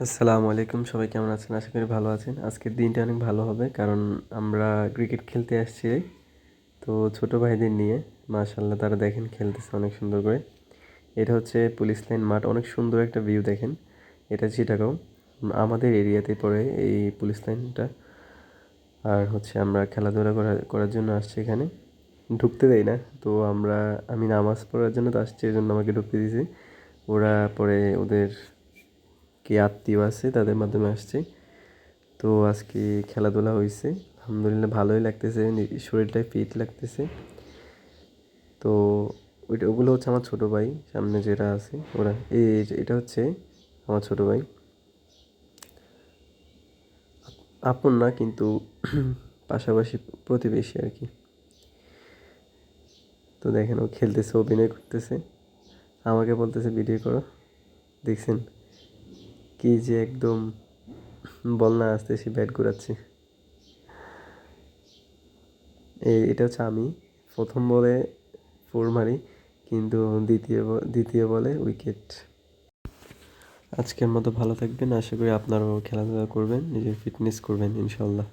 আসসালামু আলাইকুম, সবাই কেমন আছেন? আশা করি ভালো আছেন। আজকের দিনটা অনেক ভালো হবে, কারণ আমরা ক্রিকেট খেলতে আসছি। তো ছোট ভাইদের নিয়ে মাশাল্লাহ তারা দেখেন খেলতেছে অনেক সুন্দর করে। এটা হচ্ছে পুলিশ লাইন মাঠ, অনেক সুন্দর একটা ভিউ দেখেন। এটা চিটাগাঁও আমাদের এরিয়াতে পড়ে এই পুলিশ লাইনটা। আর হচ্ছে আমরা খেলাধুলা করা, করার জন্য আসছি এখানে। ঢুকতে দেয় না, তো আমরা, আমি নামাজ পড়ার জন্য তো আসছি এই জন্য আমাকে ঢুকতে দিয়েছি। ওরা পরে ওদের কি আত্মীয় আছে তাদের মাধ্যমে আসছে। তো আজকে খেলাধুলা হয়েছে আলহামদুলিল্লাহ ভালোই লাগতেছে শরীরটাই ফিট লাগতেছে। তো ওইটা, ওগুলো হচ্ছে আমার ছোটো ভাই, সামনে যেটা আছে, ওরা, এই এটা হচ্ছে আমার ছোটো ভাই। আপন না, কিন্তু পাশাপাশি প্রতিবেশী আর কি। তো দেখেন, ও খেলতেছে, অভিনয় করতেছে। আমাকে বলতেছে, ভিডিও করো, দেখছেন? কি যে একদম বল না আসতে সে ব্যাট ঘুরাচ্ছি। এই, এটা হচ্ছে আমি। প্রথম বলে ফোর মারি, কিন্তু দ্বিতীয় দ্বিতীয় বলে উইকেট আজকের মতো ভালো থাকবেন। আশা করি আপনারাও খেলাধুলা করবেন, নিজের ফিটনেস করবেন ইনশাল্লাহ